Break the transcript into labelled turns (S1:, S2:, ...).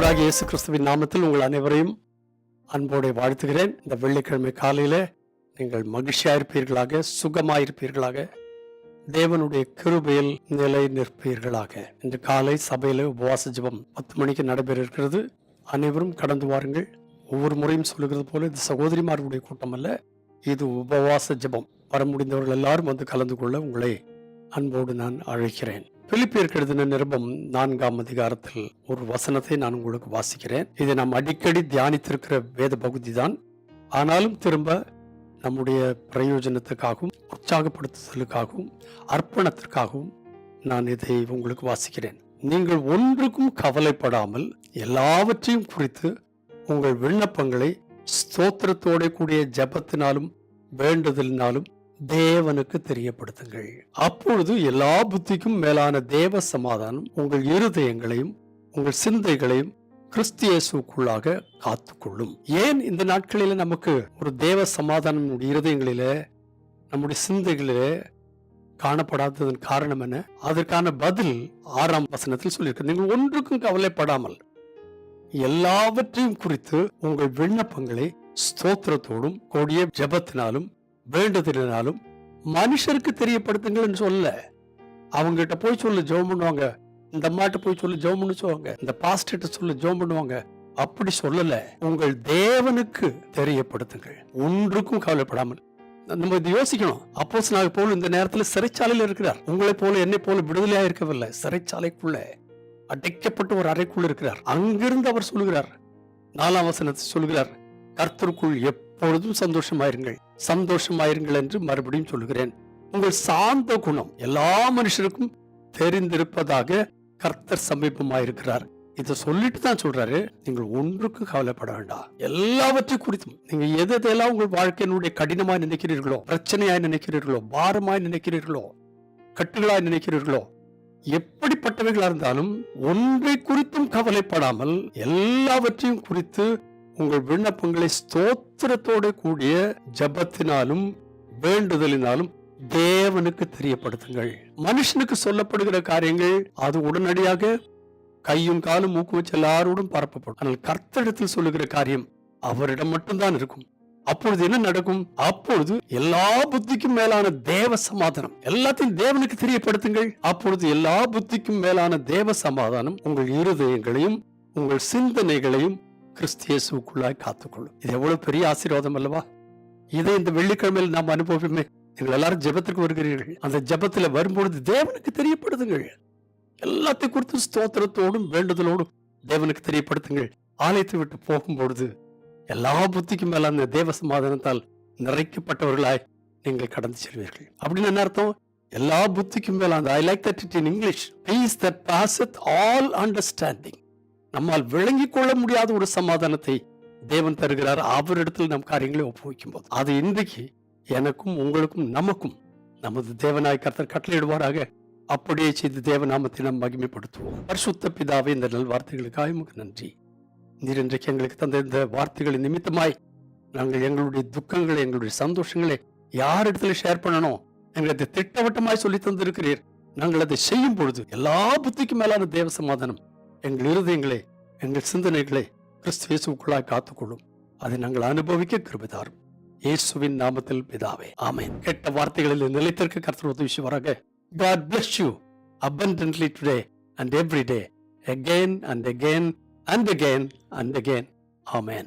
S1: ஆண்டவராக இயேசு கிறிஸ்துவின் நாமத்தில் உங்கள் அனைவரையும் அன்போடு வாழ்த்துகிறேன். இந்த வெள்ளிக்கிழமை காலையில் நீங்கள் மகிழ்ச்சியாக இருப்பீர்களாக சுகமாக இருப்பீர்களாக தேவனுடைய கிருபையில் நிலை நிற்பீர்களாக இன்று காலை சபையில் உபவாச ஜெபம் பத்து மணிக்கு நடைபெற இருக்கிறது அனைவரும் கடந்து வாருங்கள். ஒவ்வொரு முறையும் சொல்லுகிறது போல இது சகோதரிமார்களுடைய கூட்டம் அல்ல இது உபவாச ஜெபம். வர முடிந்தவர்கள் எல்லாரும் வந்து கலந்து கொள்ள உங்களை அன்போடு நான் அழைக்கிறேன். பிலிப்பியருக்கு எழுதின நிருபம் நான்காம் அதிகாரத்தில் ஒரு வசனத்தை நான் உங்களுக்கு வாசிக்கிறேன். இதை நாம் அடிக்கடி தியானித்திருக்கிற வேத பகுதி தான் ஆனாலும் திரும்ப நம்முடைய பிரயோஜனத்துக்காகவும் உற்சாகப்படுத்துதலுக்காகவும் அர்ப்பணத்திற்காகவும் நான் இதை உங்களுக்கு வாசிக்கிறேன். நீங்கள் ஒன்றுக்கும் கவலைப்படாமல் எல்லாவற்றையும் குறித்து உங்கள் விண்ணப்பங்களை ஸ்தோத்திரத்தோட கூடிய ஜெபத்தினாலும் வேண்டுதலினாலும் தேவனுக்கு தெரியப்படுத்துங்கள். அப்பொழுது எல்லா புத்திக்கும் மேலான தேவ சமாதானம் உங்கள் இருதயங்களையும் உங்கள் சிந்தைகளையும் கிறிஸ்தியேசுக்குள்ளாக காத்துக்கொள்ளும். ஏன் இந்த நாட்களில நமக்கு ஒரு தேவ சமாதானம் நம்முடைய இருதயங்களிலே நம்முடைய சிந்தைகளிலே காணப்படாததன் காரணம் என்ன? அதற்கான பதில் ஆறாம் வசனத்தில் சொல்லியிருக்க. நீங்கள் ஒன்றுக்கும் கவலைப்படாமல் எல்லாவற்றையும் குறித்து உங்கள் விண்ணப்பங்களை ஸ்தோத்திரத்தோடும் கொடிய ஜெபத்தினாலும் வேண்டுதலினாலும் மனுஷருக்கு தெரியப்படுத்துங்கள்னு சொல்ல அவங்ககிட்ட போய் சொல்லு ஜெபம் பண்ணுவாங்க. இந்த அம்மாட்ட போய் சொல்லு ஜெபம் பண்ணு சொல்லுவாங்க. இந்த பாஸ்டர்கிட்ட சொல்லு ஜெபம் பண்ணுவாங்க. அப்படி சொல்லல. உங்கள் தேவனுக்கு தெரியப்படுத்துங்கள். ஒன்றுக்கும் கவலைப்படாமல். நம்ம இது யோசிக்கணும். அப்போஸ் நாங்கள் போல இந்த நேரத்துல சிறைச்சாலையில் இருக்கிறார். உங்களை போல என்னை போல விடுதலையா இருக்கவில்லை. சிறைச்சாலைக்குள்ள அடைக்கப்பட்ட ஒரு அறைக்குள் இருக்கிறார். அங்கிருந்து அவர் சொல்லுகிறார். நாலாம் வசனத்தை சொல்லுகிறார். கர்த்தருக்குள் எப்பொழுதும் சந்தோஷமாயிருங்கள். சந்தோஷமாயிருங்கள் என்று மறுபடியும் சொல்கிறேன் உங்கள் சாந்த குணம் எல்லா மனுஷருக்கும் தெரிந்திருப்பதாக கர்த்தர் சமீபமாயிருக்கிறார். இதை சொல்லிட்டு தான் சொல்றாரு. நீங்கள் ஒன்றுக்கும் கவலைப்பட வேண்டாம். எல்லாவற்றையும் குறித்தும் நீங்க எது எதெல்லாம் உங்கள் வாழ்க்கையினுடைய கடினமாய் நினைக்கிறீர்களோ பிரச்சனையாய் நினைக்கிறீர்களோ பாரமாய் நினைக்கிறீர்களோ கட்டுகளாய் நினைக்கிறீர்களோ எப்படிப்பட்டவைகளா இருந்தாலும் ஒன்றை குறித்தும் கவலைப்படாமல் எல்லாவற்றையும் குறித்து உங்கள் விண்ணப்பங்களை ஸ்தோத்திரத்தோட கூடிய ஜபத்தினாலும் வேண்டுதலினாலும் தேவனுக்கு தெரியப்படுத்துங்கள். மனுஷனுக்கு சொல்லப்படுகிற காரியங்கள் அது உடனடியாக கையும் காலும் மூக்கு வச்சு எல்லாரோடும் பரப்பப்படும். ஆனால் கர்த்தடத்தில் சொல்லுகிற காரியம் அவரிடம் மட்டும்தான் இருக்கும். அப்பொழுது என்ன நடக்கும்? அப்பொழுது எல்லா புத்திக்கும் மேலான தேவ சமாதானம். எல்லாத்தையும் தேவனுக்கு தெரியப்படுத்துங்கள். அப்பொழுது எல்லா புத்திக்கும் மேலான தேவ சமாதானம் உங்கள் இருதயங்களையும் உங்கள் சிந்தனைகளையும் கிறிஸ்தியேசுக்குள்ளாய் காத்துக்கொள்ளும். இது எவ்வளவு பெரிய ஆசீர்வாதம் அல்லவா? இதை இந்த வெள்ளிக்கிழமையில் நாம் அனுபவமே நீங்கள் எல்லாரும் ஜெபத்திற்கு வருகிறீர்கள். அந்த ஜெபத்துல வரும்பொழுது தேவனுக்கு தெரியப்படுத்துங்கள். எல்லாத்தையும் குறித்து ஸ்தோத்திரத்தோடும் வேண்டுதலோடும் தேவனுக்கு தெரியப்படுத்துங்கள். ஆலயத்தை விட்டு போகும்பொழுது எல்லா புத்திக்கும் மேல அந்த தேவ சமாதானத்தால் நிறைக்கப்பட்டவர்களாய் நீங்கள் கடந்து செல்வீர்கள். அப்படின்னு என்ன அர்த்தம்? எல்லா புத்திக்கும் மேல அந்த I like that it in English peace that passeth all understanding நம்மால் விளங்கிக் கொள்ள முடியாத ஒரு சமாதானத்தை தேவன் தருகிறார். அவரிடத்தில் நம் காரியங்களை ஒப்புவிக்கும் போது அது இன்றைக்கு எனக்கும் உங்களுக்கும் நமக்கும் நமது தேவனாய் கர்த்தர் கட்டளையிடுவாராக. அப்படியே செய்து தேவநாமத்தை நாம் மகிமைப்படுத்துவோம். பரிசுத்த பிதாவே இந்த நல் வார்த்தைகளுக்காக உமக்கு நன்றி. நீர் இன்றைக்கு எங்களுக்கு தந்த இந்த வார்த்தைகளின் நிமித்தமாய் நாங்கள் எங்களுடைய துக்கங்களை எங்களுடைய சந்தோஷங்களை யாரிடத்துல ஷேர் பண்ணணும் எங்களுக்கு திட்டவட்டமாய் சொல்லி தந்திருக்கிறீர். நாங்கள் அதை செய்யும் பொழுது எல்லா புத்திக்கும் மேலான தேவ சமாதானம் எங்கள் இருதயங்களை எங்கள் சிந்தனைகளை கிறிஸ்து இயேசுக்குள்ளாய் காத்துக்கொள்ளும் அதை நாங்கள் அனுபவிக்க கிருபிதாரும் இயேசுவின் நாமத்தில் பிதாவே ஆமென் கெட்ட வார்த்தைகளில் நிலைத்திருக்க கருத்து உதவி வராக God bless you abundantly today and every day, again and again and again and again. Amen.